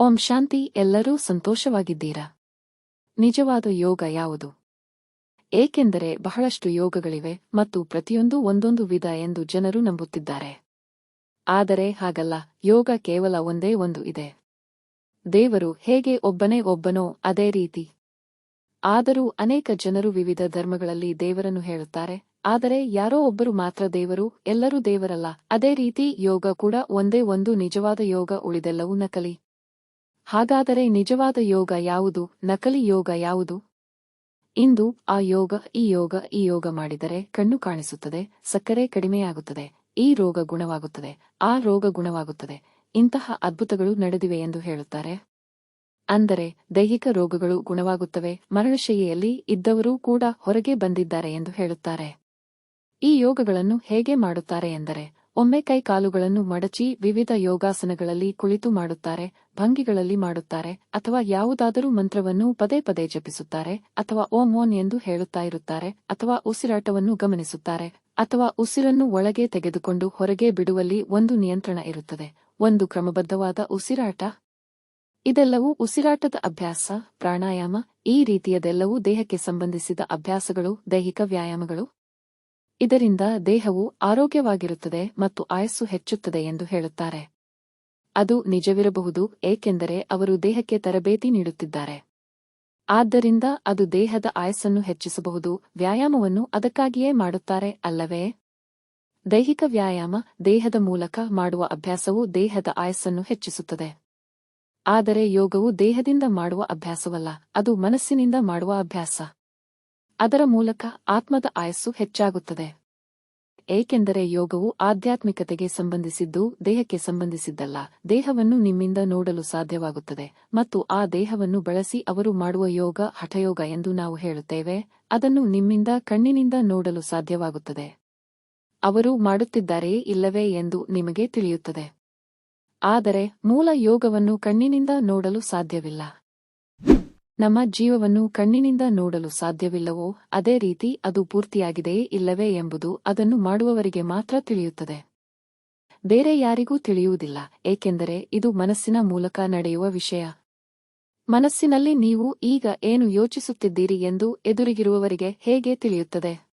ಓಂ ಶಾಂತಿ, ಎಲ್ಲರೂ ಸಂತೋಷವಾಗಿದ್ದೀರಾ? ನಿಜವಾದ ಯೋಗ ಯಾವುದು? ಏಕೆಂದರೆ ಬಹಳಷ್ಟು ಯೋಗಗಳಿವೆ ಮತ್ತು ಪ್ರತಿಯೊಂದು ಒಂದೊಂದು ವಿಧ ಎಂದು ಜನರು ನಂಬುತ್ತಿದ್ದಾರೆ. ಆದರೆ ಹಾಗಲ್ಲ, ಯೋಗ ಕೇವಲ ಒಂದೇ ಒಂದು ಇದೆ. ದೇವರು ಹೇಗೆ ಒಬ್ಬನೇ ಒಬ್ಬನೋ ಅದೇ ರೀತಿ. ಆದರೂ ಅನೇಕ ಜನರು ವಿವಿಧ ಧರ್ಮಗಳಲ್ಲಿ ದೇವರನ್ನು ಹೇಳುತ್ತಾರೆ, ಆದರೆ ಯಾರೋ ಒಬ್ಬರು ಮಾತ್ರ ದೇವರು, ಎಲ್ಲರೂ ದೇವರಲ್ಲ, ಅದೇ ರೀತಿ ಯೋಗ ಕೂಡ ಒಂದೇ ಒಂದು ನಿಜವಾದ ಯೋಗ ಉಳಿದೆಲ್ಲವೂ ನಕಲಿ. ಹಾಗಾದರೆ ನಿಜವಾದ ಯೋಗ ಯಾವುದು? ನಕಲಿ ಯೋಗ ಯಾವುದು? ಇಂದು ಆ ಯೋಗ, ಈ ಯೋಗ ಈ ಯೋಗ ಮಾಡಿದರೆ ಕಣ್ಣು ಕಾಣಿಸುತ್ತದೆ, ಸಕ್ಕರೆ ಕಡಿಮೆಯಾಗುತ್ತದೆ, ಈ ರೋಗ ಗುಣವಾಗುತ್ತದೆ, ಆ ರೋಗ ಗುಣವಾಗುತ್ತದೆ. ಇಂತಹ ಅದ್ಭುತಗಳು ನಡೆದಿವೆ ಎಂದು ಹೇಳುತ್ತಾರೆ. ಅಂದರೆ ದೈಹಿಕ ರೋಗಗಳು ಗುಣವಾಗುತ್ತವೆ ಮರಳಶೈಯಲ್ಲಿ ಇದ್ದವರೂ ಕೂಡ ಹೊರಗೆ ಬಂದಿದ್ದಾರೆ ಎಂದು ಹೇಳುತ್ತಾರೆ. ಈ ಯೋಗಗಳನ್ನು ಹೇಗೆ ಮಾಡುತ್ತಾರೆ ಎಂದರೆ ಒಮ್ಮೆ ಕೈ ಕಾಲುಗಳನ್ನು ಮಡಚಿ ವಿವಿಧ ಯೋಗಾಸನಗಳಲ್ಲಿ ಕುಳಿತು ಮಾಡುತ್ತಾರೆ, ಭಂಗಿಗಳಲ್ಲಿ ಮಾಡುತ್ತಾರೆ, ಅಥವಾ ಯಾವುದಾದರೂ ಮಂತ್ರವನ್ನು ಪದೇ ಪದೇ ಜಪಿಸುತ್ತಾರೆ, ಅಥವಾ ಓಂ ಓನ್ ಎಂದು ಹೇಳುತ್ತಾ ಇರುತ್ತಾರೆ, ಅಥವಾ ಉಸಿರಾಟವನ್ನು ಗಮನಿಸುತ್ತಾರೆ, ಅಥವಾ ಉಸಿರನ್ನು ಒಳಗೆ ತೆಗೆದುಕೊಂಡು ಹೊರಗೆ ಬಿಡುವಲ್ಲಿ ಒಂದು ನಿಯಂತ್ರಣ ಇರುತ್ತದೆ. ಒಂದು ಕ್ರಮಬದ್ಧವಾದ ಉಸಿರಾಟ. ಇದೆಲ್ಲವೂ ಉಸಿರಾಟದ ಅಭ್ಯಾಸ, ಪ್ರಾಣಾಯಾಮ, ಈ ರೀತಿಯದೆಲ್ಲವೂ ದೇಹಕ್ಕೆ ಸಂಬಂಧಿಸಿದ ಅಭ್ಯಾಸಗಳು, ದೈಹಿಕ ವ್ಯಾಯಾಮಗಳು. ಇದರಿಂದ ದೇಹವು ಆರೋಗ್ಯವಾಗಿರುತ್ತದೆ ಮತ್ತು ಆಯಸ್ಸು ಹೆಚ್ಚುತ್ತದೆ ಎಂದು ಹೇಳುತ್ತಾರೆ. ಅದು ನಿಜವಿರಬಹುದು, ಏಕೆಂದರೆ ಅವರು ದೇಹಕ್ಕೆ ತರಬೇತಿ ನೀಡುತ್ತಿದ್ದಾರೆ. ಆದ್ದರಿಂದ ಅದು ದೇಹದ ಆಯಸ್ಸನ್ನು ಹೆಚ್ಚಿಸಬಹುದು, ವ್ಯಾಯಾಮವನ್ನು ಅದಕ್ಕಾಗಿಯೇ ಮಾಡುತ್ತಾರೆ ಅಲ್ಲವೇ? ದೈಹಿಕ ವ್ಯಾಯಾಮ ದೇಹದ ಮೂಲಕ ಮಾಡುವ ಅಭ್ಯಾಸವು ದೇಹದ ಆಯಸ್ಸನ್ನು ಹೆಚ್ಚಿಸುತ್ತದೆ. ಆದರೆ ಯೋಗವು ದೇಹದಿಂದ ಮಾಡುವ ಅಭ್ಯಾಸವಲ್ಲ, ಅದು ಮನಸ್ಸಿನಿಂದ ಮಾಡುವ ಅಭ್ಯಾಸ. ಅದರ ಮೂಲಕ ಆತ್ಮದ ಆಯಸ್ಸು ಹೆಚ್ಚಾಗುತ್ತದೆ. ಏಕೆಂದರೆ ಯೋಗವು ಆಧ್ಯಾತ್ಮಿಕತೆಗೆ ಸಂಬಂಧಿಸಿದ್ದು, ದೇಹಕ್ಕೆ ಸಂಬಂಧಿಸಿದ್ದಲ್ಲ. ದೇಹವನ್ನು ನಿಮ್ಮಿಂದ ನೋಡಲು ಸಾಧ್ಯವಾಗುತ್ತದೆ ಮತ್ತು ಆ ದೇಹವನ್ನು ಬಳಸಿ ಅವರು ಮಾಡುವ ಯೋಗ, ಹಠಯೋಗ ಎಂದು ನಾವು ಹೇಳುತ್ತೇವೆ. ಅದನ್ನು ನಿಮ್ಮಿಂದ, ಕಣ್ಣಿನಿಂದ ನೋಡಲು ಸಾಧ್ಯವಾಗುತ್ತದೆ. ಅವರು ಮಾಡುತ್ತಿದ್ದಾರೆಯೇ ಇಲ್ಲವೇ ಎಂದು ನಿಮಗೆ ತಿಳಿಯುತ್ತದೆ. ಆದರೆ, ಮೂಲ ಯೋಗವನ್ನು ಕಣ್ಣಿನಿಂದ ನೋಡಲು ಸಾಧ್ಯವಿಲ್ಲ. ನಮ್ಮ ಜೀವವನ್ನು ಕಣ್ಣಿನಿಂದ ನೋಡಲು ಸಾಧ್ಯವಿಲ್ಲವೋ, ಅದೇ ರೀತಿ ಅದು ಪೂರ್ತಿಯಾಗಿದೆಯೇ ಇಲ್ಲವೇ ಎಂಬುದು ಅದನ್ನು ಮಾಡುವವರಿಗೆ ಮಾತ್ರ ತಿಳಿಯುತ್ತದೆ. ಬೇರೆ ಯಾರಿಗೂ ತಿಳಿಯುವುದಿಲ್ಲ, ಏಕೆಂದರೆ ಇದು ಮನಸ್ಸಿನ ಮೂಲಕ ನಡೆಯುವ ವಿಷಯ. ಮನಸ್ಸಿನಲ್ಲಿ ನೀವು ಈಗ ಏನು ಯೋಚಿಸುತ್ತಿದ್ದೀರಿ ಎಂದು ಎದುರಿಗಿರುವವರಿಗೆ ಹೇಗೆ ತಿಳಿಯುತ್ತದೆ?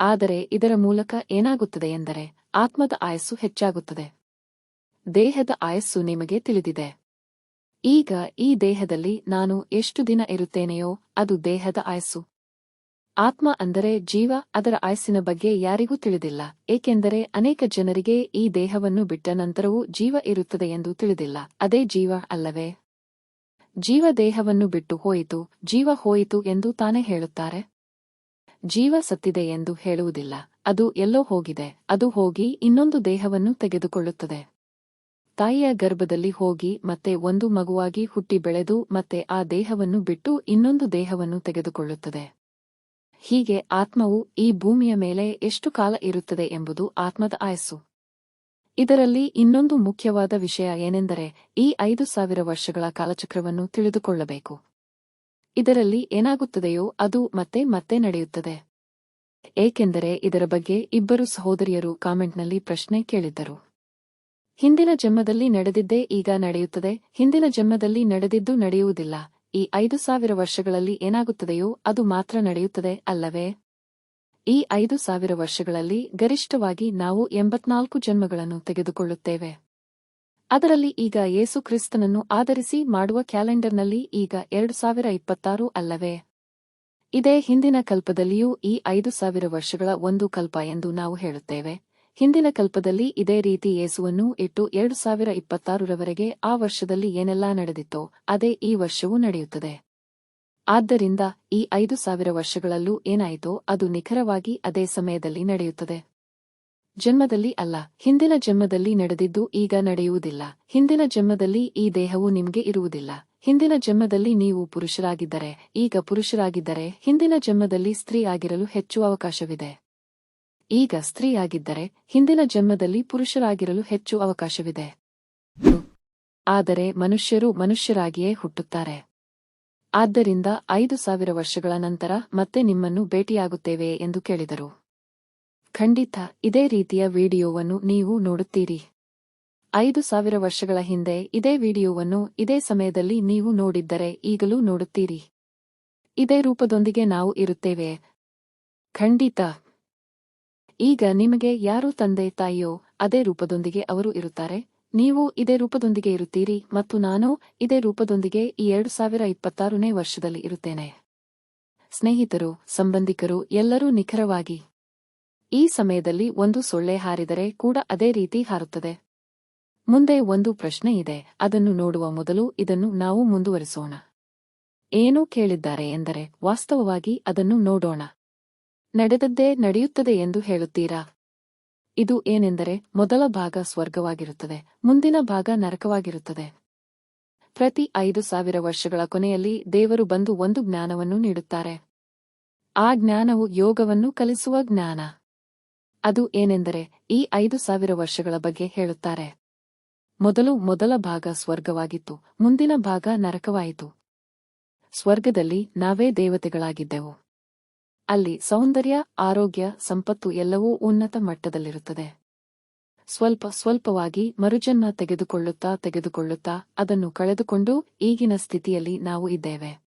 ಆದರೆ ಇದರ ಮೂಲಕ ಏನಾಗುತ್ತದೆ ಎಂದರೆ, ಆತ್ಮದ ಆಯಸ್ಸು ಹೆಚ್ಚಾಗುತ್ತದೆ. ದೇಹದ ಆಯಸ್ಸು ನಿಮಗೆ ತಿಳಿದಿದೆ. ಈಗ ಈ ದೇಹದಲ್ಲಿ ನಾನು ಎಷ್ಟು ದಿನ ಇರುತ್ತೇನೆಯೋ ಅದು ದೇಹದ ಆಯಸ್ಸು. ಆತ್ಮ ಅಂದರೆ ಜೀವ, ಅದರ ಆಯಸ್ಸಿನ ಬಗ್ಗೆ ಯಾರಿಗೂ ತಿಳಿದಿಲ್ಲ, ಏಕೆಂದರೆ ಅನೇಕ ಜನರಿಗೆ ಈ ದೇಹವನ್ನು ಬಿಟ್ಟ ನಂತರವೂ ಜೀವ ಇರುತ್ತದೆ ಎಂದು ತಿಳಿದಿಲ್ಲ, ಅದೇ ಜೀವ ಅಲ್ಲವೇ? ಜೀವ ದೇಹವನ್ನು ಬಿಟ್ಟು ಹೋಯಿತು, ಜೀವ ಹೋಯಿತು ಎಂದು ತಾನೇ ಹೇಳುತ್ತಾರೆ? ಜೀವ ಸತ್ತಿದೆ ಎಂದು ಹೇಳುವುದಿಲ್ಲ, ಅದು ಎಲ್ಲೋ ಹೋಗಿದೆ, ಅದು ಹೋಗಿ ಇನ್ನೊಂದು ದೇಹವನ್ನು ತೆಗೆದುಕೊಳ್ಳುತ್ತದೆ. ತಾಯಿಯ ಗರ್ಭದಲ್ಲಿ ಹೋಗಿ ಮತ್ತೆ ಒಂದು ಮಗುವಾಗಿ ಹುಟ್ಟಿ ಬೆಳೆದು ಮತ್ತೆ ಆ ದೇಹವನ್ನು ಬಿಟ್ಟು ಇನ್ನೊಂದು ದೇಹವನ್ನು ತೆಗೆದುಕೊಳ್ಳುತ್ತದೆ. ಹೀಗೆ ಆತ್ಮವು ಈ ಭೂಮಿಯ ಮೇಲೆ ಎಷ್ಟು ಕಾಲ ಇರುತ್ತದೆ ಎಂಬುದು ಆತ್ಮದ ಆಯಸ್ಸು. ಇದರಲ್ಲಿ ಇನ್ನೊಂದು ಮುಖ್ಯವಾದ ವಿಷಯ ಏನೆಂದರೆ ಈ ಐದು ಸಾವಿರ ವರ್ಷಗಳ ಕಾಲಚಕ್ರವನ್ನು ತಿಳಿದುಕೊಳ್ಳಬೇಕು. ಇದರಲ್ಲಿ ಏನಾಗುತ್ತದೆಯೋ ಅದು ಮತ್ತೆ ಮತ್ತೆ ನಡೆಯುತ್ತದೆ. ಏಕೆಂದರೆ ಇದರ ಬಗ್ಗೆ ಇಬ್ಬರು ಸಹೋದರಿಯರು ಕಾಮೆಂಟ್ನಲ್ಲಿ ಪ್ರಶ್ನೆ ಕೇಳಿದ್ದರು. ಹಿಂದಿನ ಜನ್ಮದಲ್ಲಿ ನಡೆದಿದ್ದೇ ಈಗ ನಡೆಯುತ್ತದೆ. ಹಿಂದಿನ ಜನ್ಮದಲ್ಲಿ ನಡೆದಿದ್ದು ನಡೆಯುವುದಿಲ್ಲ. ಈ ಐದು ಸಾವಿರ ವರ್ಷಗಳಲ್ಲಿ ಏನಾಗುತ್ತದೆಯೋ ಅದು ಮಾತ್ರ ನಡೆಯುತ್ತದೆ ಅಲ್ಲವೇ? ಈ ಐದು ಸಾವಿರ ವರ್ಷಗಳಲ್ಲಿ ಗರಿಷ್ಠವಾಗಿ ನಾವು ಎಂಬತ್ನಾಲ್ಕು ಜನ್ಮಗಳನ್ನು ತೆಗೆದುಕೊಳ್ಳುತ್ತೇವೆ. ಅದರಲ್ಲಿ ಈಗ ಯೇಸು ಕ್ರಿಸ್ತನನ್ನು ಆಧರಿಸಿ ಮಾಡುವ ಕ್ಯಾಲೆಂಡರ್ನಲ್ಲಿ ಈಗ ಎರಡು ಸಾವಿರ ಇಪ್ಪತ್ತಾರು ಅಲ್ಲವೇ? ಇದೇ ಹಿಂದಿನ ಕಲ್ಪದಲ್ಲಿಯೂ ಈ ಐದು ಸಾವಿರ ವರ್ಷಗಳ ಒಂದು ಕಲ್ಪ ಎಂದು ನಾವು ಹೇಳುತ್ತೇವೆ. ಹಿಂದಿನ ಕಲ್ಪದಲ್ಲಿ ಇದೇ ರೀತಿ ಯೇಸುವನ್ನು ಇಟ್ಟು ಎರಡು ಸಾವಿರ ಇಪ್ಪತ್ತಾರರವರೆಗೆ ಆ ವರ್ಷದಲ್ಲಿ ಏನೆಲ್ಲಾ ನಡೆದಿತ್ತೋ, ಅದೇ ಈ ವರ್ಷವೂ ನಡೆಯುತ್ತದೆ. ಆದ್ದರಿಂದ ಈ ಐದು ಸಾವಿರ ವರ್ಷಗಳಲ್ಲೂ ಏನಾಯಿತೋ, ಅದು ನಿಖರವಾಗಿ ಅದೇ ಸಮಯದಲ್ಲಿ ನಡೆಯುತ್ತದೆ. ಜನ್ಮದಲ್ಲಿ ಅಲ್ಲ, ಹಿಂದಿನ ಜನ್ಮದಲ್ಲಿ ನಡೆದಿದ್ದು ಈಗ ನಡೆಯುವುದಿಲ್ಲ. ಹಿಂದಿನ ಜನ್ಮದಲ್ಲಿ ಈ ದೇಹವು ನಿಮಗೆ ಇರುವುದಿಲ್ಲ. ಹಿಂದಿನ ಜನ್ಮದಲ್ಲಿ ನೀವು ಪುರುಷರಾಗಿದ್ದರೆ, ಈಗ ಪುರುಷರಾಗಿದ್ದರೆ, ಹಿಂದಿನ ಜನ್ಮದಲ್ಲಿ ಸ್ತ್ರೀ ಆಗಿರಲು ಹೆಚ್ಚು ಅವಕಾಶವಿದೆ. ಈಗ ಸ್ತ್ರೀಯಾಗಿದ್ದರೆ ಹಿಂದಿನ ಜನ್ಮದಲ್ಲಿ ಪುರುಷರಾಗಿರಲು ಹೆಚ್ಚು ಅವಕಾಶವಿದೆ. ಆದರೆ ಮನುಷ್ಯರು ಮನುಷ್ಯರಾಗಿಯೇ ಹುಟ್ಟುತ್ತಾರೆ. ಆದ್ದರಿಂದ ಐದು ಸಾವಿರ ವರ್ಷಗಳ ನಂತರ ಮತ್ತೆ ನಿಮ್ಮನ್ನು ಭೇಟಿಯಾಗುತ್ತೇವೆ ಎಂದು ಕೇಳಿದರು. ಖಂಡಿತ, ಇದೇ ರೀತಿಯ ವಿಡಿಯೋವನ್ನು ನೀವು ನೋಡುತ್ತೀರಿ. ಐದು ಸಾವಿರ ವರ್ಷಗಳ ಹಿಂದೆ ಇದೇ ವಿಡಿಯೋವನ್ನು ಇದೇ ಸಮಯದಲ್ಲಿ ನೀವು ನೋಡಿದ್ದರೆ ಈಗಲೂ ನೋಡುತ್ತೀರಿ. ಇದೇ ರೂಪದೊಂದಿಗೆ ನಾವು ಇರುತ್ತೇವೆ. ಖಂಡಿತ. ಈಗ ನಿಮಗೆ ಯಾರು ತಂದೆ ತಾಯಿಯೋ ಅದೇ ರೂಪದೊಂದಿಗೆ ಅವರು ಇರುತ್ತಾರೆ. ನೀವು ಇದೇ ರೂಪದೊಂದಿಗೆ ಇರುತ್ತೀರಿ ಮತ್ತು ನಾನು ಇದೇ ರೂಪದೊಂದಿಗೆ ಈ ಎರಡು ಸಾವಿರ ಇಪ್ಪತ್ತಾರನೇ ವರ್ಷದಲ್ಲಿ ಇರುತ್ತೇನೆ. ಸ್ನೇಹಿತರು, ಸಂಬಂಧಿಕರು, ಎಲ್ಲರೂ ನಿಖರವಾಗಿ ಈ ಸಮಯದಲ್ಲಿ ಒಂದು ಸೊಳ್ಳೆ ಹಾರಿದರೆ ಕೂಡ ಅದೇ ರೀತಿ ಹಾರುತ್ತದೆ. ಮುಂದೆ ಒಂದು ಪ್ರಶ್ನೆ ಇದೆ, ಅದನ್ನು ನೋಡುವ ಮೊದಲು ಇದನ್ನು ನಾವು ಮುಂದುವರಿಸೋಣ. ಏನು ಕೇಳಿದ್ದಾರೆ ಎಂದರೆ, ವಾಸ್ತವವಾಗಿ ಅದನ್ನು ನೋಡೋಣ. ನಡೆದದ್ದೇ ನಡೆಯುತ್ತದೆ ಎಂದು ಹೇಳುತ್ತೀರಾ? ಇದು ಏನೆಂದರೆ ಮೊದಲ ಭಾಗ ಸ್ವರ್ಗವಾಗಿರುತ್ತದೆ, ಮುಂದಿನ ಭಾಗ ನರಕವಾಗಿರುತ್ತದೆ. ಪ್ರತಿ ಐದು ಸಾವಿರ ವರ್ಷಗಳ ಕೊನೆಯಲ್ಲಿ ದೇವರು ಬಂದು ಒಂದು ಜ್ಞಾನವನ್ನು ನೀಡುತ್ತಾರೆ. ಆ ಜ್ಞಾನವು ಯೋಗವನ್ನು ಕಲಿಸುವ ಜ್ಞಾನ. ಅದು ಏನೆಂದರೆ ಈ ಐದು ಸಾವಿರ ವರ್ಷಗಳ ಬಗ್ಗೆ ಹೇಳುತ್ತಾರೆ. ಮೊದಲು ಮೊದಲ ಭಾಗ ಸ್ವರ್ಗವಾಗಿತ್ತು, ಮುಂದಿನ ಭಾಗ ನರಕವಾಯಿತು. ಸ್ವರ್ಗದಲ್ಲಿ ನಾವೇ ದೇವತೆಗಳಾಗಿದ್ದೆವು. ಅಲ್ಲಿ ಸೌಂದರ್ಯ, ಆರೋಗ್ಯ, ಸಂಪತ್ತು ಎಲ್ಲವೂ ಉನ್ನತ ಮಟ್ಟದಲ್ಲಿರುತ್ತದೆ. ಸ್ವಲ್ಪ ಸ್ವಲ್ಪವಾಗಿ ಮರುಜನ್ನ ತೆಗೆದುಕೊಳ್ಳುತ್ತಾ ತೆಗೆದುಕೊಳ್ಳುತ್ತಾ ಅದನ್ನು ಕಳೆದುಕೊಂಡು ಈಗಿನ ಸ್ಥಿತಿಯಲ್ಲಿ ನಾವು ಇದ್ದೇವೆ.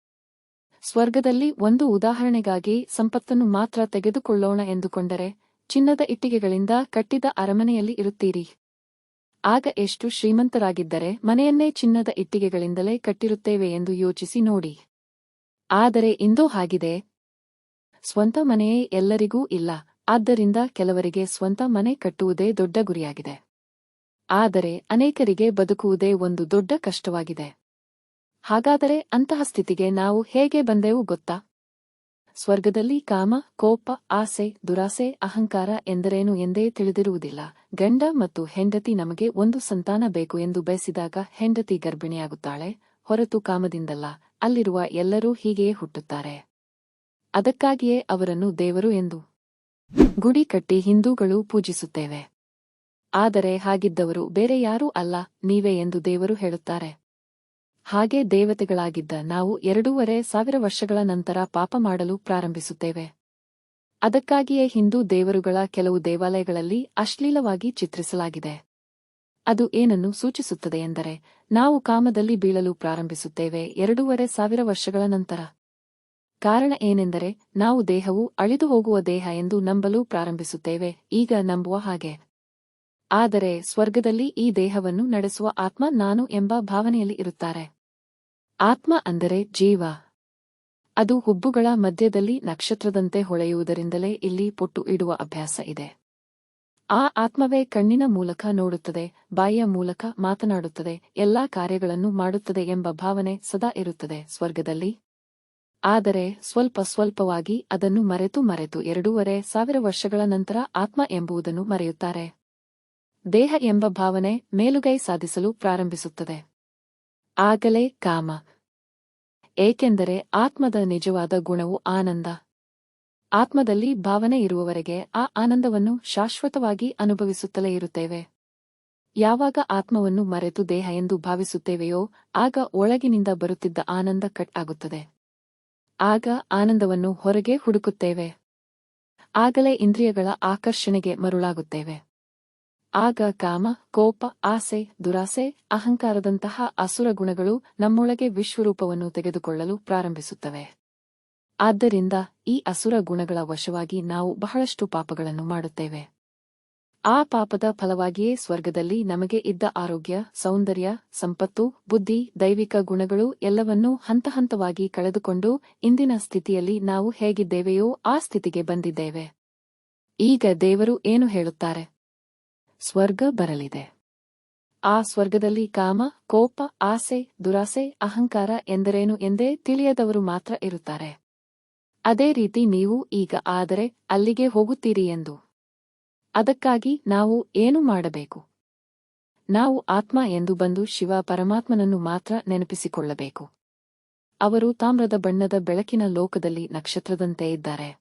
ಸ್ವರ್ಗದಲ್ಲಿ ಒಂದು ಉದಾಹರಣೆಗಾಗಿ ಸಂಪತ್ತನ್ನು ಮಾತ್ರ ತೆಗೆದುಕೊಳ್ಳೋಣ ಎಂದುಕೊಂಡರೆ ಚಿನ್ನದ ಇಟ್ಟಿಗೆಗಳಿಂದ ಕಟ್ಟಿದ ಅರಮನೆಯಲ್ಲಿ ಇರುತ್ತೀರಿ. ಆಗ ಎಷ್ಟು ಶ್ರೀಮಂತರಾಗಿದ್ದರೆ ಮನೆಯನ್ನೇ ಚಿನ್ನದ ಇಟ್ಟಿಗೆಗಳಿಂದಲೇ ಕಟ್ಟಿರುತ್ತೇವೆ ಎಂದು ಯೋಚಿಸಿ ನೋಡಿ. ಆದರೆ ಇಂದು ಹಾಗಿದೆ ಸ್ವಂತ ಮನೆಯೇ ಎಲ್ಲರಿಗೂ ಇಲ್ಲ, ಆದ್ದರಿಂದ ಕೆಲವರಿಗೆ ಸ್ವಂತ ಮನೆ ಕಟ್ಟುವುದೇ ದೊಡ್ಡ ಗುರಿಯಾಗಿದೆ. ಆದರೆ ಅನೇಕರಿಗೆ ಬದುಕುವುದೇ ಒಂದು ದೊಡ್ಡ ಕಷ್ಟವಾಗಿದೆ. ಹಾಗಾದರೆ ಅಂತಹ ಸ್ಥಿತಿಗೆ ನಾವು ಹೇಗೆ ಬಂದೆವು ಗೊತ್ತಾ? ಸ್ವರ್ಗದಲ್ಲಿ ಕಾಮ, ಕೋಪ, ಆಸೆ, ದುರಾಸೆ, ಅಹಂಕಾರ ಎಂದರೇನು ಎಂದೇ ತಿಳಿದಿರುವುದಿಲ್ಲ. ಗಂಡ ಮತ್ತು ಹೆಂಡತಿ ನಮಗೆ ಒಂದು ಸಂತಾನ ಬೇಕು ಎಂದು ಬಯಸಿದಾಗ ಹೆಂಡತಿ ಗರ್ಭಿಣಿಯಾಗುತ್ತಾಳೆ, ಹೊರತು ಕಾಮದಿಂದಲ್ಲ, ಅಲ್ಲಿರುವ ಎಲ್ಲರೂ ಹೀಗೆಯೇ ಹುಟ್ಟುತ್ತಾರೆ. ಅದಕ್ಕಾಗಿಯೇ ಅವರನ್ನು ದೇವರು ಎಂದು ಗುಡಿ ಕಟ್ಟಿ ಹಿಂದೂಗಳು ಪೂಜಿಸುತ್ತೇವೆ. ಆದರೆ ಹಾಗಿದ್ದವರು ಬೇರೆ ಯಾರೂ ಅಲ್ಲ, ನೀವೇ ಎಂದು ದೇವರು ಹೇಳುತ್ತಾರೆ. ಹಾಗೆ ದೇವತೆಗಳಾಗಿದ್ದ ನಾವು ಎರಡೂವರೆ ಸಾವಿರ ವರ್ಷಗಳ ನಂತರ ಪಾಪ ಮಾಡಲು ಪ್ರಾರಂಭಿಸುತ್ತೇವೆ. ಅದಕ್ಕಾಗಿಯೇ ಹಿಂದೂ ದೇವರುಗಳ ಕೆಲವು ದೇವಾಲಯಗಳಲ್ಲಿ ಅಶ್ಲೀಲವಾಗಿ ಚಿತ್ರಿಸಲಾಗಿದೆ. ಅದು ಏನನ್ನು ಸೂಚಿಸುತ್ತದೆ ಎಂದರೆ, ನಾವು ಕಾಮದಲ್ಲಿ ಬೀಳಲು ಪ್ರಾರಂಭಿಸುತ್ತೇವೆ ಎರಡೂವರೆ ಸಾವಿರ ವರ್ಷಗಳ ನಂತರ. ಕಾರಣ ಏನೆಂದರೆ ನಾವು ದೇಹವು ಅಳಿದು ಹೋಗುವ ದೇಹ ಎಂದು ನಂಬಲು ಪ್ರಾರಂಭಿಸುತ್ತೇವೆ, ಈಗ ನಂಬುವ ಹಾಗೆ. ಆದರೆ ಸ್ವರ್ಗದಲ್ಲಿ ಈ ದೇಹವನ್ನು ನಡೆಸುವ ಆತ್ಮ ನಾನು ಎಂಬ ಭಾವನೆಯಲ್ಲಿ ಇರುತ್ತಾರೆ. ಆತ್ಮ ಅಂದರೆ ಜೀವ. ಅದು ಹುಬ್ಬುಗಳ ಮಧ್ಯದಲ್ಲಿ ನಕ್ಷತ್ರದಂತೆ ಹೊಳೆಯುವುದರಿಂದಲೇ ಇಲ್ಲಿ ಪೊಟ್ಟು ಇಡುವ ಅಭ್ಯಾಸ ಇದೆ. ಆ ಆತ್ಮವೇ ಕಣ್ಣಿನ ಮೂಲಕ ನೋಡುತ್ತದೆ, ಬಾಯಿಯ ಮೂಲಕ ಮಾತನಾಡುತ್ತದೆ, ಎಲ್ಲಾ ಕಾರ್ಯಗಳನ್ನು ಮಾಡುತ್ತದೆ ಎಂಬ ಭಾವನೆ ಸದಾ ಇರುತ್ತದೆ. ಸ್ವರ್ಗದಲ್ಲಿ ಆದರೆ ಸ್ವಲ್ಪ ಸ್ವಲ್ಪವಾಗಿ ಅದನ್ನು ಮರೆತು ಮರೆತು ಎರಡೂವರೆ ಸಾವಿರ ವರ್ಷಗಳ ನಂತರ ಆತ್ಮ ಎಂಬುದನ್ನು ಮರೆಯುತ್ತಾರೆ. ದೇಹ ಎಂಬ ಭಾವನೆ ಮೇಲುಗೈ ಸಾಧಿಸಲು ಪ್ರಾರಂಭಿಸುತ್ತದೆ. ಆಗಲೇ ಕಾಮ. ಏಕೆಂದರೆ ಆತ್ಮದ ನಿಜವಾದ ಗುಣವು ಆನಂದ. ಆತ್ಮದಲ್ಲಿ ಭಾವನೆ ಇರುವವರೆಗೆ ಆ ಆನಂದವನ್ನು ಶಾಶ್ವತವಾಗಿ ಅನುಭವಿಸುತ್ತಲೇ ಇರುತ್ತೇವೆ. ಯಾವಾಗ ಆತ್ಮವನ್ನು ಮರೆತು ದೇಹ ಎಂದು ಭಾವಿಸುತ್ತೇವೆಯೋ, ಆಗ ಒಳಗಿನಿಂದ ಬರುತ್ತಿದ್ದ ಆನಂದ ಕಟ್ ಆಗುತ್ತದೆ. ಆಗ ಆನಂದವನ್ನು ಹೊರಗೆ ಹುಡುಕುತ್ತೇವೆ. ಆಗಲೇ ಇಂದ್ರಿಯಗಳ ಆಕರ್ಷಣೆಗೆ ಮರುಳಾಗುತ್ತೇವೆ. ಆಗ ಕಾಮ, ಕೋಪ, ಆಸೆ, ದುರಾಸೆ, ಅಹಂಕಾರದಂತಹ ಅಸುರ ಗುಣಗಳು ನಮ್ಮೊಳಗೆ ವಿಶ್ವರೂಪವನ್ನು ತೆಗೆದುಕೊಳ್ಳಲು ಪ್ರಾರಂಭಿಸುತ್ತವೆ. ಆದ್ದರಿಂದ ಈ ಅಸುರ ಗುಣಗಳ ವಶವಾಗಿ ನಾವು ಬಹಳಷ್ಟು ಪಾಪಗಳನ್ನು ಮಾಡುತ್ತೇವೆ. ಆ ಪಾಪದ ಫಲವಾಗಿಯೇ ಸ್ವರ್ಗದಲ್ಲಿ ನಮಗೆ ಇದ್ದ ಆರೋಗ್ಯ, ಸೌಂದರ್ಯ, ಸಂಪತ್ತು, ಬುದ್ಧಿ, ದೈವಿಕ ಗುಣಗಳು ಎಲ್ಲವನ್ನೂ ಹಂತ ಹಂತವಾಗಿ ಕಳೆದುಕೊಂಡು ಇಂದಿನ ಸ್ಥಿತಿಯಲ್ಲಿ ನಾವು ಹೇಗಿದ್ದೇವೆಯೋ ಆ ಸ್ಥಿತಿಗೆ ಬಂದಿದ್ದೇವೆ. ಈಗ ದೇವರು ಏನು ಹೇಳುತ್ತಾರೆ? ಸ್ವರ್ಗ ಬರಲಿದೆ. ಆ ಸ್ವರ್ಗದಲ್ಲಿ ಕಾಮ, ಕೋಪ, ಆಸೆ, ದುರಾಸೆ, ಅಹಂಕಾರ ಎಂದರೇನು ಎಂದೇ ತಿಳಿಯದವರು ಮಾತ್ರ ಇರುತ್ತಾರೆ. ಅದೇ ರೀತಿ ನೀವು ಈಗ ಆದರೆ ಅಲ್ಲಿಗೆ ಹೋಗುತ್ತೀರಿ ಎಂದು. ಅದಕ್ಕಾಗಿ ನಾವು ಏನು ಮಾಡಬೇಕು? ನಾವು ಆತ್ಮ ಎಂದು ಬಂದು ಶಿವ ಪರಮಾತ್ಮನನ್ನು ಮಾತ್ರ ನೆನಪಿಸಿಕೊಳ್ಳಬೇಕು. ಅವರು ತಾಮ್ರದ ಬಣ್ಣದ ಬೆಳಕಿನ ಲೋಕದಲ್ಲಿ ನಕ್ಷತ್ರದಂತೆ ಇದ್ದಾರೆ.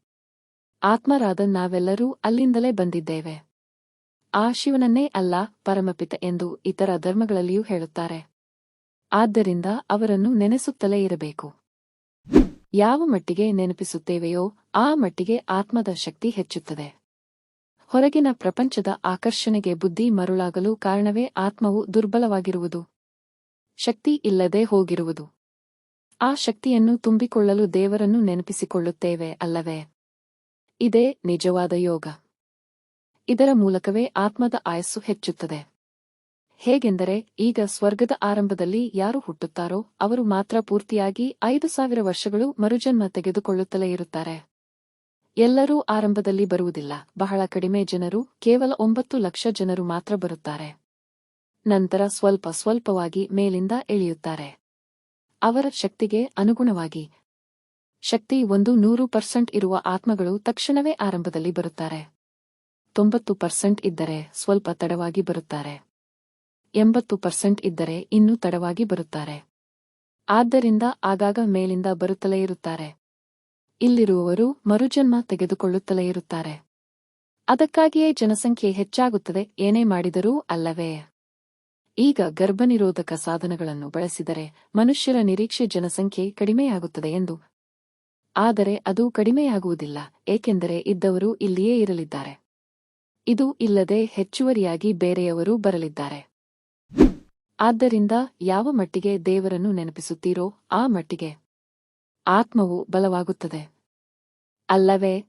ಆತ್ಮರಾದ ನಾವೆಲ್ಲರೂ ಅಲ್ಲಿಂದಲೇ ಬಂದಿದ್ದೇವೆ. ಆ ಶಿವನನ್ನೇ ಅಲ್ಲ ಪರಮಪಿತ ಎಂದು ಇತರ ಧರ್ಮಗಳಲ್ಲಿಯೂ ಹೇಳುತ್ತಾರೆ. ಆದ್ದರಿಂದ ಅವರನ್ನು ನೆನೆಸುತ್ತಲೇ ಇರಬೇಕು. ಯಾವ ಮಟ್ಟಿಗೆ ನೆನಪಿಸುತ್ತೇವೆಯೋ ಆ ಮಟ್ಟಿಗೆ ಆತ್ಮದ ಶಕ್ತಿ ಹೆಚ್ಚುತ್ತದೆ. ಹೊರಗಿನ ಪ್ರಪಂಚದ ಆಕರ್ಷಣೆಗೆ ಬುದ್ಧಿ ಮರುಳಾಗಲು ಕಾರಣವೇ ಆತ್ಮವು ದುರ್ಬಲವಾಗಿರುವುದು. ಶಕ್ತಿ ಇಲ್ಲದೆ ಹೋಗಿರುವುದು. ಆ ಶಕ್ತಿಯನ್ನು ತುಂಬಿಕೊಳ್ಳಲು ದೇವರನ್ನು ನೆನಪಿಸಿಕೊಳ್ಳುತ್ತೇವೆ ಅಲ್ಲವೇ? ಇದೇ ನಿಜವಾದ ಯೋಗ. ಇದರ ಮೂಲಕವೇ ಆತ್ಮದ ಆಯಸ್ಸು ಹೆಚ್ಚುತ್ತದೆ. ಹೇಗೆಂದರೆ, ಈಗ ಸ್ವರ್ಗದ ಆರಂಭದಲ್ಲಿ ಯಾರು ಹುಟ್ಟುತ್ತಾರೋ ಅವರು ಮಾತ್ರ ಪೂರ್ತಿಯಾಗಿ ಐದು ಸಾವಿರ ವರ್ಷಗಳು ಮರುಜನ್ಮ ತೆಗೆದುಕೊಳ್ಳುತ್ತಲೇ ಇರುತ್ತಾರೆ. ಎಲ್ಲರೂ ಆರಂಭದಲ್ಲಿ ಬರುವುದಿಲ್ಲ. ಬಹಳ ಕಡಿಮೆ ಜನರು, ಕೇವಲ ಒಂಬತ್ತು ಲಕ್ಷ ಜನರು ಮಾತ್ರ ಬರುತ್ತಾರೆ. ನಂತರ ಸ್ವಲ್ಪ ಸ್ವಲ್ಪವಾಗಿ ಮೇಲಿಂದ ಇಳಿಯುತ್ತಾರೆ. ಅವರ ಶಕ್ತಿಗೆ ಅನುಗುಣವಾಗಿ. ಶಕ್ತಿ ಒಂದು ನೂರು ಪರ್ಸೆಂಟ್ ಇರುವ ಆತ್ಮಗಳು ತಕ್ಷಣವೇ ಆರಂಭದಲ್ಲಿ ಬರುತ್ತಾರೆ. ತೊಂಬತ್ತು ಪರ್ಸೆಂಟ್ ಇದ್ದರೆ ಸ್ವಲ್ಪ ತಡವಾಗಿ ಬರುತ್ತಾರೆ. ಎಂಬತ್ತು ಪರ್ಸೆಂಟ್ ಇದ್ದರೆ ಇನ್ನೂ ತಡವಾಗಿ ಬರುತ್ತಾರೆ. ಆದ್ದರಿಂದ ಆಗಾಗ ಮೇಲಿಂದ ಬರುತ್ತಲೇ ಇರುತ್ತಾರೆ. ಇಲ್ಲಿರುವವರು ಮರುಜನ್ಮ ತೆಗೆದುಕೊಳ್ಳುತ್ತಲೇ ಇರುತ್ತಾರೆ. ಅದಕ್ಕಾಗಿಯೇ ಜನಸಂಖ್ಯೆ ಹೆಚ್ಚಾಗುತ್ತದೆ, ಏನೇ ಮಾಡಿದರೂ ಅಲ್ಲವೇ. ಈಗ ಗರ್ಭನಿರೋಧಕ ಸಾಧನಗಳನ್ನು ಬಳಸಿದರೆ ಮನುಷ್ಯರ ನಿರೀಕ್ಷೆ ಜನಸಂಖ್ಯೆ ಕಡಿಮೆಯಾಗುತ್ತದೆ ಎಂದು. ಆದರೆ ಅದು ಕಡಿಮೆಯಾಗುವುದಿಲ್ಲ, ಏಕೆಂದರೆ ಇದ್ದವರು ಇಲ್ಲಿಯೇ ಇರಲಿದ್ದಾರೆ. ಇದು ಇಲ್ಲದೆ ಹೆಚ್ಚುವರಿಯಾಗಿ ಬೇರೆಯವರು ಬರಲಿದ್ದಾರೆ. ಆದ್ದರಿಂದ ಯಾವ ಮಟ್ಟಿಗೆ ದೇವರನ್ನು ನೆನಪಿಸುತ್ತೀರೋ ಆ ಮಟ್ಟಿಗೆ. ಆತ್ಮವು ಬಲವಾಗುತ್ತದೆ. ಅಲ್ಲವೇ,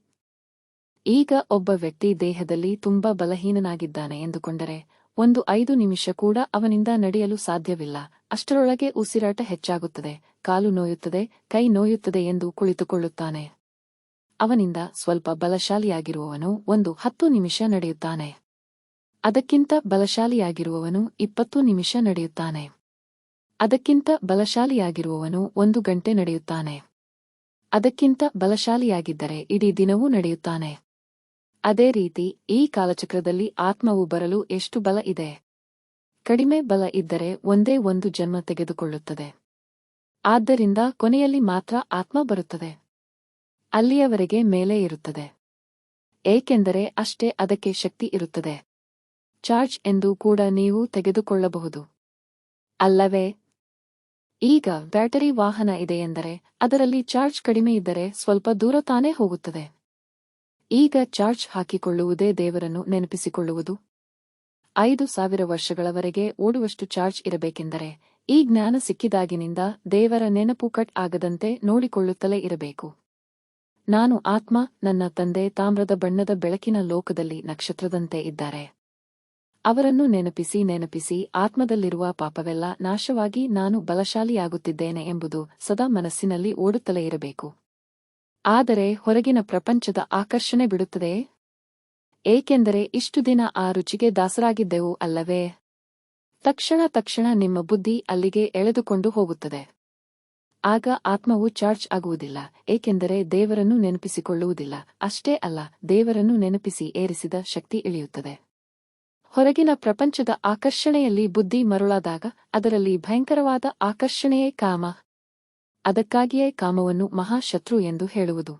ಈಗ ಒಬ್ಬ ವ್ಯಕ್ತಿ ದೇಹದಲ್ಲಿ ತುಂಬಾ ಬಲಹೀನನಾಗಿದ್ದಾನೆ ಎಂದುಕೊಂಡರೆ, ಒಂದು ಐದು ನಿಮಿಷ ಕೂಡ ಅವನಿಂದ ನಡೆಯಲು ಸಾಧ್ಯವಿಲ್ಲ. ಅಷ್ಟರೊಳಗೆ ಉಸಿರಾಟ ಹೆಚ್ಚಾಗುತ್ತದೆ, ಕಾಲು ನೋಯುತ್ತದೆ, ಕೈ ನೋಯುತ್ತದೆ ಎಂದು ಕುಳಿತುಕೊಳ್ಳುತ್ತಾನೆ. ಅವನಿಂದ ಸ್ವಲ್ಪ ಬಲಶಾಲಿಯಾಗಿರುವವನು ಒಂದು ಹತ್ತು ನಿಮಿಷ ನಡೆಯುತ್ತಾನೆ. ಅದಕ್ಕಿಂತ ಬಲಶಾಲಿಯಾಗಿರುವವನು ಇಪ್ಪತ್ತು ನಿಮಿಷ ನಡೆಯುತ್ತಾನೆ. ಅದಕ್ಕಿಂತ ಬಲಶಾಲಿಯಾಗಿರುವವನು ಒಂದು ಗಂಟೆ ನಡೆಯುತ್ತಾನೆ. ಅದಕ್ಕಿಂತ ಬಲಶಾಲಿಯಾಗಿದ್ದರೆ ಇಡೀ ದಿನವೂ ನಡೆಯುತ್ತಾನೆ. ಅದೇ ರೀತಿ, ಈ ಕಾಲಚಕ್ರದಲ್ಲಿ ಆತ್ಮವು ಬರಲು ಎಷ್ಟು ಬಲ ಇದೆ? ಕಡಿಮೆ ಬಲ ಇದ್ದರೆ ಒಂದೇ ಒಂದು ಜನ್ಮ ತೆಗೆದುಕೊಳ್ಳುತ್ತದೆ. ಆದ್ದರಿಂದ ಕೊನೆಯಲ್ಲಿ ಮಾತ್ರ ಆತ್ಮ ಬರುತ್ತದೆ. ಅಲ್ಲಿಯವರೆಗೆ ಮೇಲೆ ಇರುತ್ತದೆ. ಏಕೆಂದರೆ ಅಷ್ಟೇ ಅದಕ್ಕೆ ಶಕ್ತಿ ಇರುತ್ತದೆ. ಚಾರ್ಜ್ ಎಂದು ಕೂಡ ನೀವು ತೆಗೆದುಕೊಳ್ಳಬಹುದು. ಅಲ್ಲವೇ ಈಗ ಬ್ಯಾಟರಿ ವಾಹನ ಇದೆಯೆಂದರೆ ಅದರಲ್ಲಿ ಚಾರ್ಜ್ ಕಡಿಮೆ ಇದ್ದರೆ ಸ್ವಲ್ಪ ದೂರ ತಾನೇ ಹೋಗುತ್ತದೆ. ಈಗ ಚಾರ್ಜ್ ಹಾಕಿಕೊಳ್ಳುವುದೇ ದೇವರನ್ನು ನೆನಪಿಸಿಕೊಳ್ಳುವುದು. ಐದು ಸಾವಿರ ವರ್ಷಗಳವರೆಗೆ ಓಡುವಷ್ಟು ಚಾರ್ಜ್ ಇರಬೇಕೆಂದರೆ ಈ ಜ್ಞಾನ ಸಿಕ್ಕಿದಾಗಿನಿಂದ ದೇವರ ನೆನಪು ಕಟ್ ಆಗದಂತೆ ನೋಡಿಕೊಳ್ಳುತ್ತಲೇ ಇರಬೇಕು. ನಾನು ಆತ್ಮ, ನನ್ನ ತಂದೆ ತಾಮ್ರದ ಬಣ್ಣದ ಬೆಳಕಿನ ಲೋಕದಲ್ಲಿ ನಕ್ಷತ್ರದಂತೆ ಇದ್ದಾರೆ. ಅವರನ್ನು ನೆನಪಿಸಿ ನೆನಪಿಸಿ, ಆತ್ಮದಲ್ಲಿರುವ ಪಾಪವೆಲ್ಲ ನಾಶವಾಗಿ ನಾನು ಬಲಶಾಲಿಯಾಗುತ್ತಿದ್ದೇನೆ ಎಂಬುದು ಸದಾ ಮನಸ್ಸಿನಲ್ಲಿ ಓಡುತ್ತಲೇ ಇರಬೇಕು. ಆದರೆ ಹೊರಗಿನ ಪ್ರಪಂಚದ ಆಕರ್ಷಣೆ ಬಿಡುತ್ತದೆ? ಏಕೆಂದರೆ ಇಷ್ಟು ದಿನ ಆ ರುಚಿಗೆ ದಾಸರಾಗಿದ್ದೆವು ಅಲ್ಲವೇ? ತಕ್ಷಣ ತಕ್ಷಣ ನಿಮ್ಮ ಬುದ್ಧಿ ಅಲ್ಲಿಗೆ ಎಳೆದುಕೊಂಡು ಹೋಗುತ್ತದೆ. ಆಗ ಆತ್ಮವು ಚಾರ್ಜ್ ಆಗುವುದಿಲ್ಲ, ಏಕೆಂದರೆ ದೇವರನ್ನು ನೆನಪಿಸಿಕೊಳ್ಳುವುದಿಲ್ಲ. ಅಷ್ಟೇ ಅಲ್ಲ, ದೇವರನ್ನು ನೆನಪಿಸಿ ಏರಿಸಿದ ಶಕ್ತಿ ಇಳಿಯುತ್ತದೆ. ಹೊರಗಿನ ಪ್ರಪಂಚದ ಆಕರ್ಷಣೆಯಲ್ಲಿ ಬುದ್ಧಿ ಮರುಳಾದಾಗ ಅದರಲ್ಲಿ ಭಯಂಕರವಾದ ಆಕರ್ಷಣೆಯೇ ಕಾಮ. ಅದಕ್ಕಾಗಿಯೇ ಕಾಮವನ್ನು ಮಹಾಶತ್ರು ಎಂದು ಹೇಳುವುದು.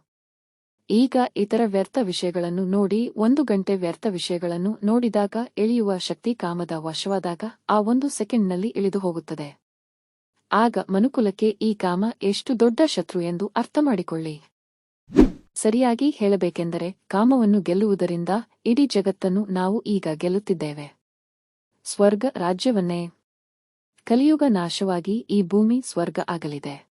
ಈಗ ಇತರ ವ್ಯರ್ಥ ವಿಷಯಗಳನ್ನು ನೋಡಿ, ಒಂದು ಗಂಟೆ ವ್ಯರ್ಥ ವಿಷಯಗಳನ್ನು ನೋಡಿದಾಗ ಇಳಿಯುವ ಶಕ್ತಿ ಕಾಮದ ವಶವಾದಾಗ ಆ ಒಂದು ಸೆಕೆಂಡ್ನಲ್ಲಿ ಇಳಿದು ಹೋಗುತ್ತದೆ ಆಗ ಮನುಕುಲಕ್ಕೆ ಈ ಕಾಮ ಎಷ್ಟು ದೊಡ್ಡ ಶತ್ರು ಎಂದು ಅರ್ಥ ಮಾಡಿಕೊಳ್ಳಿ ಸರಿಯಾಗಿ ಹೇಳಬೇಕೆಂದರೆ ಕಾಮವನ್ನು ಗೆಲ್ಲುವುದರಿಂದ ಇಡೀ ಜಗತ್ತನ್ನು ನಾವು ಈಗ ಗೆಲ್ಲುತ್ತಿದ್ದೇವೆ. ಸ್ವರ್ಗ ರಾಜ್ಯವನ್ನೇ. ಕಲಿಯುಗ ನಾಶವಾಗಿ ಈ ಭೂಮಿ ಸ್ವರ್ಗ ಆಗಲಿದೆ.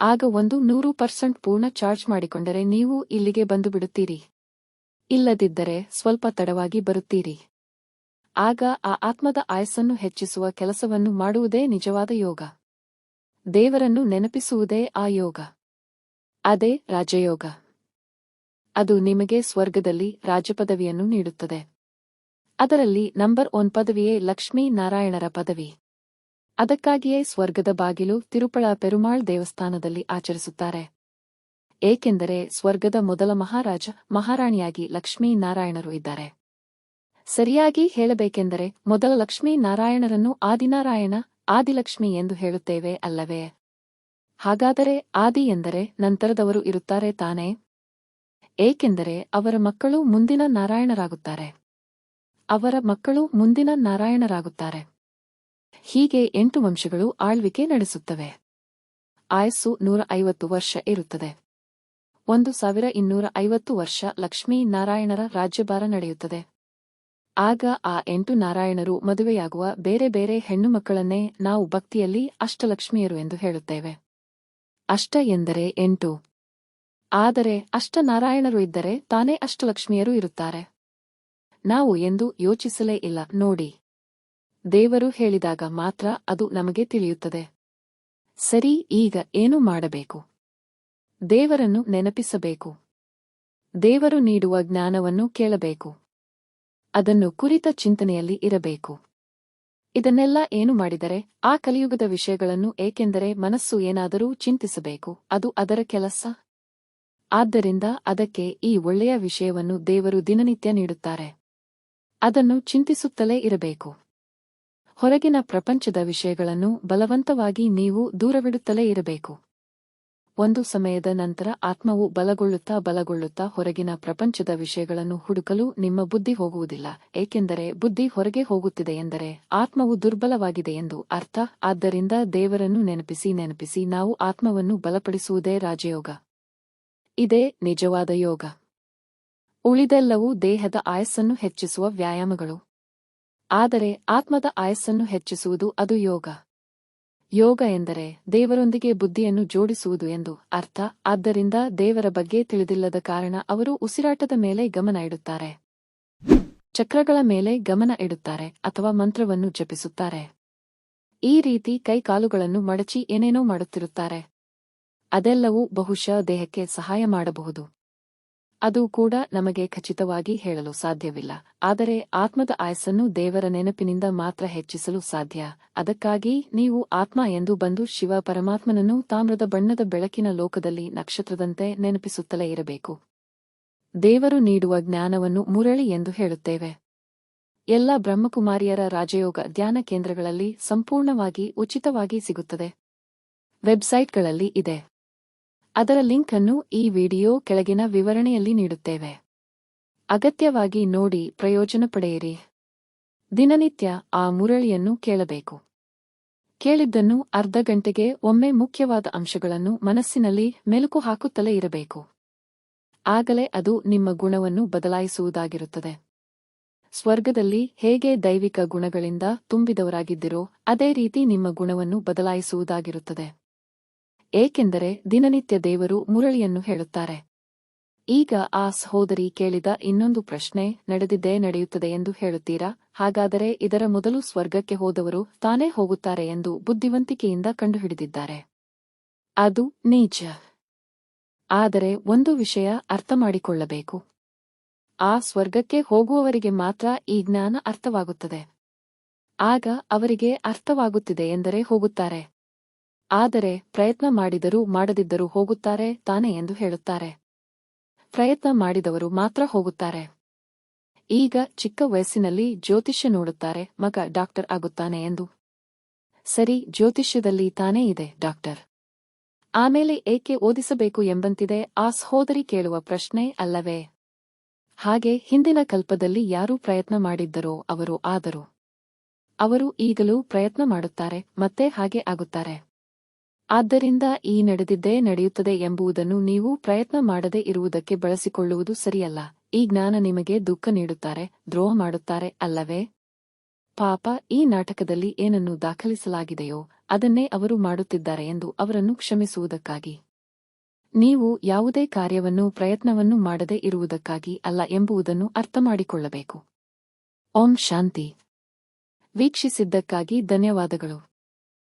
ಆಗ ಒಂದು ನೂರು ಪರ್ಸೆಂಟ್ ಪೂರ್ಣ ಚಾರ್ಜ್ ಮಾಡಿಕೊಂಡರೆ ನೀವು ಇಲ್ಲಿಗೆ ಬಂದು ಬಿಡುತ್ತೀರಿ ಇಲ್ಲದಿದ್ದರೆ ಸ್ವಲ್ಪ ತಡವಾಗಿ ಬರುತ್ತೀರಿ. ಆಗ ಆ ಆತ್ಮದ ಆಯಸ್ಸನ್ನು ಹೆಚ್ಚಿಸುವ ಕೆಲಸವನ್ನು ಮಾಡುವುದೇ ನಿಜವಾದ ಯೋಗ. ದೇವರನ್ನು ನೆನಪಿಸುವುದೇ ಆ ಯೋಗ. ಅದೇ ರಾಜಯೋಗ. ಅದು ನಿಮಗೆ ಸ್ವರ್ಗದಲ್ಲಿ ರಾಜಪದವಿಯನ್ನು ನೀಡುತ್ತದೆ. ಅದರಲ್ಲಿ ನಂಬರ್ ಒನ್ ಪದವಿಯೇ ಲಕ್ಷ್ಮೀ ನಾರಾಯಣರ ಪದವಿ. ಅದಕ್ಕಾಗಿಯೇ ಸ್ವರ್ಗದ ಬಾಗಿಲು ತಿರುಪಳ ಪೆರುಮಾಳ್ ದೇವಸ್ಥಾನದಲ್ಲಿ ಆಚರಿಸುತ್ತಾರೆ. ಏಕೆಂದರೆ ಸ್ವರ್ಗದ ಮೊದಲ ಮಹಾರಾಜ ಮಹಾರಾಣಿಯಾಗಿ ಲಕ್ಷ್ಮೀ ನಾರಾಯಣರು ಇದ್ದಾರೆ. ಸರಿಯಾಗಿ ಹೇಳಬೇಕೆಂದರೆ ಮೊದಲ ಲಕ್ಷ್ಮೀ ನಾರಾಯಣರನ್ನು ಆದಿನಾರಾಯಣ, ಆದಿಲಕ್ಷ್ಮಿ ಎಂದು ಹೇಳುತ್ತೇವೆ ಅಲ್ಲವೇ? ಹಾಗಾದರೆ ಆದಿ ಎಂದರೆ ನಂತರದವರು ಇರುತ್ತಾರೆ ತಾನೇ? ಏಕೆಂದರೆ ಅವರ ಮಕ್ಕಳು ಮುಂದಿನ ನಾರಾಯಣರಾಗುತ್ತಾರೆ. ಅವರ ಮಕ್ಕಳು ಮುಂದಿನ ನಾರಾಯಣರಾಗುತ್ತಾರೆ. ಹೀಗೆ ಎಂಟು ವಂಶಗಳು ಆಳ್ವಿಕೆ ನಡೆಸುತ್ತವೆ. ಆಯಸ್ಸು ನೂರ ಐವತ್ತು ವರ್ಷ ಇರುತ್ತದೆ. ಒಂದು ಸಾವಿರ ಇನ್ನೂರ ಐವತ್ತು ವರ್ಷ ಲಕ್ಷ್ಮೀ ನಾರಾಯಣರ ರಾಜ್ಯಭಾರ ನಡೆಯುತ್ತದೆ. ಆಗ ಆ ಎಂಟು ನಾರಾಯಣರು ಮದುವೆಯಾಗುವ ಬೇರೆ ಬೇರೆ ಹೆಣ್ಣು ಮಕ್ಕಳನ್ನೇ ನಾವು ಭಕ್ತಿಯಲ್ಲಿ ಅಷ್ಟಲಕ್ಷ್ಮಿಯರು ಎಂದು ಹೇಳುತ್ತೇವೆ. ಅಷ್ಟ ಎಂದರೆ ಎಂಟು. ಆದರೆ ಅಷ್ಟ ನಾರಾಯಣರು ಇದ್ದರೆ ತಾನೇ ಅಷ್ಟಲಕ್ಷ್ಮಿಯರು ಇರುತ್ತಾರೆ. ನಾವು ಎಂದು ಯೋಚಿಸಲೇ ಇಲ್ಲ, ನೋಡಿ. ದೇವರು ಹೇಳಿದಾಗ ಮಾತ್ರ ಅದು ನಮಗೆ ತಿಳಿಯುತ್ತದೆ. ಸರಿ, ಈಗ ಏನು ಮಾಡಬೇಕು? ದೇವರನ್ನು ನೆನಪಿಸಬೇಕು. ದೇವರು ನೀಡುವ ಜ್ಞಾನವನ್ನು ಕೇಳಬೇಕು. ಅದನ್ನು ಕುರಿತ ಚಿಂತನೆಯಲ್ಲಿ ಇರಬೇಕು. ಇದನ್ನೆಲ್ಲ ಏನು ಮಾಡಿದರೆ, ಆ ಕಲಿಯುಗದ ವಿಷಯಗಳನ್ನು ಏಕೆಂದರೆ ಮನಸ್ಸು ಏನಾದರೂ ಚಿಂತಿಸಬೇಕು, ಅದು ಅದರ ಕೆಲಸ. ಆದ್ದರಿಂದ ಅದಕ್ಕೆ ಈ ಒಳ್ಳೆಯ ವಿಷಯವನ್ನು ದೇವರು ದಿನನಿತ್ಯ ನೀಡುತ್ತಾರೆ. ಅದನ್ನು ಚಿಂತಿಸುತ್ತಲೇ ಇರಬೇಕು. ಹೊರಗಿನ ಪ್ರಪಂಚದ ವಿಷಯಗಳನ್ನು ಬಲವಂತವಾಗಿ ನೀವು ದೂರವಿಡುತ್ತಲೇ ಇರಬೇಕು. ಒಂದು ಸಮಯದ ನಂತರ ಆತ್ಮವು ಬಲಗೊಳ್ಳುತ್ತಾ ಬಲಗೊಳ್ಳುತ್ತಾ ಹೊರಗಿನ ಪ್ರಪಂಚದ ವಿಷಯಗಳನ್ನು ಹುಡುಕಲು ನಿಮ್ಮ ಬುದ್ಧಿ ಹೋಗುವುದಿಲ್ಲ, ಏಕೆಂದರೆ ಬುದ್ಧಿ ಹೊರಗೆ ಹೋಗುತ್ತಿದೆ ಎಂದರೆ ಆತ್ಮವು ದುರ್ಬಲವಾಗಿದೆ ಎಂದು ಅರ್ಥ. ಆದ್ದರಿಂದ ದೇವರನ್ನು ನೆನಪಿಸಿ ನೆನಪಿಸಿ ನಾವು ಆತ್ಮವನ್ನು ಬಲಪಡಿಸುವುದೇ ರಾಜಯೋಗ. ಇದೇ ನಿಜವಾದ ಯೋಗ. ಉಳಿದೆಲ್ಲವೂ ದೇಹದ ಆಯಸ್ಸನ್ನು ಹೆಚ್ಚಿಸುವ ವ್ಯಾಯಾಮಗಳು. ಆದರೆ ಆತ್ಮದ ಆಯಸ್ಸನ್ನು ಹೆಚ್ಚಿಸುವುದು ಅದು ಯೋಗ. ಯೋಗ ಎಂದರೆ ದೇವರೊಂದಿಗೆ ಬುದ್ಧಿಯನ್ನು ಜೋಡಿಸುವುದು ಎಂದು ಅರ್ಥ. ಆದ್ದರಿಂದ ದೇವರ ಬಗ್ಗೆ ತಿಳಿದಿಲ್ಲದ ಕಾರಣ ಅವರು ಉಸಿರಾಟದ ಮೇಲೆ ಗಮನ ಇಡುತ್ತಾರೆ. ಚಕ್ರಗಳ ಮೇಲೆ ಗಮನ ಇಡುತ್ತಾರೆ ಅಥವಾ ಮಂತ್ರವನ್ನು ಜಪಿಸುತ್ತಾರೆ. ಈ ರೀತಿ ಕೈಕಾಲುಗಳನ್ನು ಮಡಚಿ ಏನೇನೋ ಮಾಡುತ್ತಿರುತ್ತಾರೆ. ಅದೆಲ್ಲವೂ ಬಹುಶಃ ದೇಹಕ್ಕೆ ಸಹಾಯ ಮಾಡಬಹುದು. ಅದು ಕೂಡ ನಮಗೆ ಖಚಿತವಾಗಿ ಹೇಳಲು ಸಾಧ್ಯವಿಲ್ಲ, ಆದರೆ ಆತ್ಮದ ಆಯಸ್ಸನ್ನು ದೇವರ ನೆನಪಿನಿಂದ ಮಾತ್ರ ಹೆಚ್ಚಿಸಲು ಸಾಧ್ಯ. ಅದಕ್ಕಾಗಿ ನೀವು ಆತ್ಮ ಎಂದು ಬಂದು ಶಿವ ಪರಮಾತ್ಮನನ್ನು ತಾಮ್ರದ ಬಣ್ಣದ ಬೆಳಕಿನ ಲೋಕದಲ್ಲಿ ನಕ್ಷತ್ರದಂತೆ ನೆನಪಿಸುತ್ತಲೇ ಇರಬೇಕು. ದೇವರು ನೀಡುವ ಜ್ಞಾನವನ್ನು ಮುರಳಿ ಎಂದು ಹೇಳುತ್ತೇವೆ. ಎಲ್ಲ ಬ್ರಹ್ಮಕುಮಾರಿಯರ ರಾಜಯೋಗ ಧ್ಯಾನ ಕೇಂದ್ರಗಳಲ್ಲಿ ಸಂಪೂರ್ಣವಾಗಿ ಉಚಿತವಾಗಿ ಸಿಗುತ್ತದೆ. ವೆಬ್ಸೈಟ್ಗಳಲ್ಲಿ ಇದೆ. ಅದರ ಲಿಂಕ್ ಅನ್ನು ಈ ವಿಡಿಯೋ ಕೆಳಗಿನ ವಿವರಣೆಯಲ್ಲಿ ನೀಡುತ್ತೇವೆ. ಅಗತ್ಯವಾಗಿ ನೋಡಿ ಪ್ರಯೋಜನ ಪಡೆಯಿರಿ. ದಿನನಿತ್ಯ ಆ ಮುರಳಿಯನ್ನು ಕೇಳಬೇಕು. ಕೇಳಿದ್ದನ್ನು ಅರ್ಧ ಗಂಟೆಗೆ ಒಮ್ಮೆ ಮುಖ್ಯವಾದ ಅಂಶಗಳನ್ನು ಮನಸ್ಸಿನಲ್ಲಿ ಮೆಲುಕು ಹಾಕುತ್ತಲೇ ಇರಬೇಕು. ಆಗಲೇ ಅದು ನಿಮ್ಮ ಗುಣವನ್ನು ಬದಲಾಯಿಸುವುದಾಗಿರುತ್ತದೆ. ಸ್ವರ್ಗದಲ್ಲಿ ಹೇಗೆ ದೈವಿಕ ಗುಣಗಳಿಂದ ತುಂಬಿದವರಾಗಿದ್ದಿರೋ, ಅದೇ ರೀತಿ ನಿಮ್ಮ ಗುಣವನ್ನು ಬದಲಾಯಿಸುವುದಾಗಿರುತ್ತದೆ. ಏಕೆಂದರೆ ದಿನನಿತ್ಯ ದೇವರು ಮುರಳಿಯನ್ನು ಹೇಳುತ್ತಾರೆ. ಈಗ ಆ ಸಹೋದರಿ ಕೇಳಿದ ಇನ್ನೊಂದು ಪ್ರಶ್ನೆ ನಡೆದಿದ್ದೇ ನಡೆಯುತ್ತದೆ ಎಂದು ಹೇಳುತ್ತೀರಾ? ಹಾಗಾದರೆ ಇದರ ಮೊದಲು ಸ್ವರ್ಗಕ್ಕೆ ಹೋದವರು ತಾನೇ ಹೋಗುತ್ತಾರೆ ಎಂದು ಬುದ್ಧಿವಂತಿಕೆಯಿಂದ ಕಂಡುಹಿಡಿದಿದ್ದಾರೆ. ಅದು ನೀಚ. ಆದರೆ ಒಂದು ವಿಷಯ ಅರ್ಥ ಮಾಡಿಕೊಳ್ಳಬೇಕು ಆ ಸ್ವರ್ಗಕ್ಕೆ ಹೋಗುವವರಿಗೆ ಮಾತ್ರ ಈ ಜ್ಞಾನ ಅರ್ಥವಾಗುತ್ತದೆ. ಆಗ ಅವರಿಗೆ ಅರ್ಥವಾಗುತ್ತಿದೆ ಎಂದರೆ ಹೋಗುತ್ತಾರೆ. ಆದರೆ ಪ್ರಯತ್ನ ಮಾಡಿದರೂ ಮಾಡದಿದ್ದರೂ ಹೋಗುತ್ತಾರೆ ತಾನೆ ಎಂದು ಹೇಳುತ್ತಾರೆ. ಪ್ರಯತ್ನ ಮಾಡಿದವರು ಮಾತ್ರ ಹೋಗುತ್ತಾರೆ. ಈಗ ಚಿಕ್ಕ ವಯಸ್ಸಿನಲ್ಲಿ ಜ್ಯೋತಿಷ್ಯ ನೋಡುತ್ತಾರೆ, ಮಗ ಡಾಕ್ಟರ್ ಆಗುತ್ತಾನೆ ಎಂದು. ಸರಿ, ಜ್ಯೋತಿಷ್ಯದಲ್ಲಿ ತಾನೇ ಇದೆ, ಡಾಕ್ಟರ್. ಆಮೇಲೆ ಏಕೆ ಓದಿಸಬೇಕು ಎಂಬಂತಿದೆ ಆ ಸಹೋದರಿ ಕೇಳುವ ಪ್ರಶ್ನೆ ಅಲ್ಲವೇ? ಹಾಗೆ ಹಿಂದಿನ ಕಲ್ಪದಲ್ಲಿ ಯಾರು ಪ್ರಯತ್ನ ಮಾಡಿದ್ದರೋ ಅವರು ಆದರು. ಅವರು ಈಗಲೂ ಪ್ರಯತ್ನ ಮಾಡುತ್ತಾರೆ, ಮತ್ತೆ ಹಾಗೆ ಆಗುತ್ತಾರೆ. ಆದ್ದರಿಂದ ಈ ನಡೆದಿದ್ದೇ ನಡೆಯುತ್ತದೆ ಎಂಬುದನ್ನು ನೀವು ಪ್ರಯತ್ನ ಮಾಡದೇ ಇರುವುದಕ್ಕೆ ಬಳಸಿಕೊಳ್ಳುವುದು ಸರಿಯಲ್ಲ. ಈ ಜ್ಞಾನ ನಿಮಗೆ ದುಃಖ ನೀಡುತ್ತಾರೆ, ದ್ರೋಹ ಮಾಡುತ್ತಾರೆ ಅಲ್ಲವೇ? ಪಾಪ, ಈ ನಾಟಕದಲ್ಲಿ ಏನನ್ನು ದಾಖಲಿಸಲಾಗಿದೆಯೋ ಅದನ್ನೇ ಅವರು ಮಾಡುತ್ತಿದ್ದಾರೆ ಎಂದು ಅವರನ್ನು ಕ್ಷಮಿಸುವುದಕ್ಕಾಗಿ. ನೀವು ಯಾವುದೇ ಕಾರ್ಯವನ್ನು, ಪ್ರಯತ್ನವನ್ನು ಮಾಡದೇ ಇರುವುದಕ್ಕಾಗಿ ಅಲ್ಲ ಎಂಬುದನ್ನು ಅರ್ಥಮಾಡಿಕೊಳ್ಳಬೇಕು. ಓಂ ಶಾಂತಿ. ವೀಕ್ಷಿಸಿದ್ದಕ್ಕಾಗಿ ಧನ್ಯವಾದಗಳು.